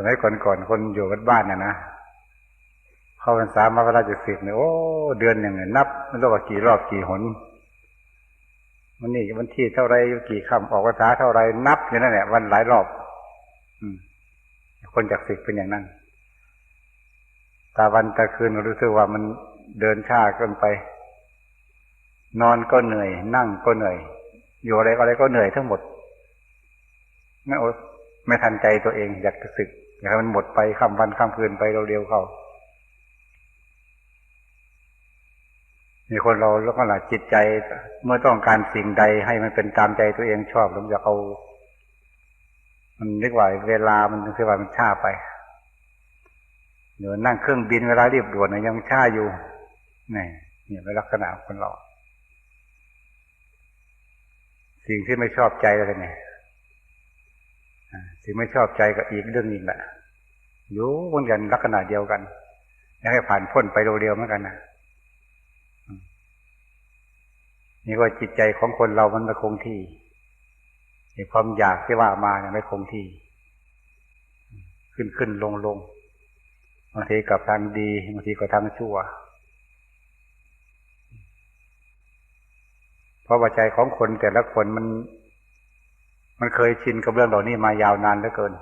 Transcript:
สมัยก่อนๆคนอยู่กันบ้านน่ะนะเข้าพรรษามาเวลาจะสิบเนี่ยโอ้เดือนหนึ่งเนี่ยนับไม่รู้ว่ากี่รอบกี่หนวันนี้วันที่เท่าไรกี่คำออกภาษาเท่าไรนับอยู่นั่นแหละวันหลายรอบ อืม คนจากสิบเป็นอย่างนั้นตาวันตาคืนรู้สึกว่ามันเดินช้าเกินไป นอนก็เหนื่อย นั่งก็เหนื่อย อยู่อะไรก็อะไรก็เหนื่อยทั้งหมดไม่อดไม่ทันใจตัวเองอยากจะสึก อย่าให้มันหมดไปข้ามวันข้ามคืนไปเราเร็วเข้ามีคนเราแล้วก็หละจิตใจ เมื่อต้องการสิ่งใดให้มันเป็นตามใจตัวเองชอบแล้วอยากเอา มันเรียกว่าเวลามันเรียกว่ามันช้าไปเดี๋ยวนั่งเครื่องบินเวลาเรียบด่วนนะยังช้าอยู่นี่เนี่ยเป็นลักษณะคนเรา สิ่งที่ไม่ชอบใจอะไร เนี่ยสิ่งไม่ชอบใจก็อีกเรื่องหนึงแหละอยู่บนกันลักษณะเดียวกันอยากให้ผ่านพ้นไปเร็วๆเหมือนกันนะนี่ว่าจิตใจของคนเรามันไม่คงที่ในความอยากที่ว่ามาเนี่ยไม่คงที่ ขึ้นขึ้นลงลงบางทีกับทางดีบางทีก็ทางชั่ว เพราะว่าใจของคนแต่ละคนมัน มันเคยชินกับเรื่องเหล่านี้มายาวนานเหลือเกิน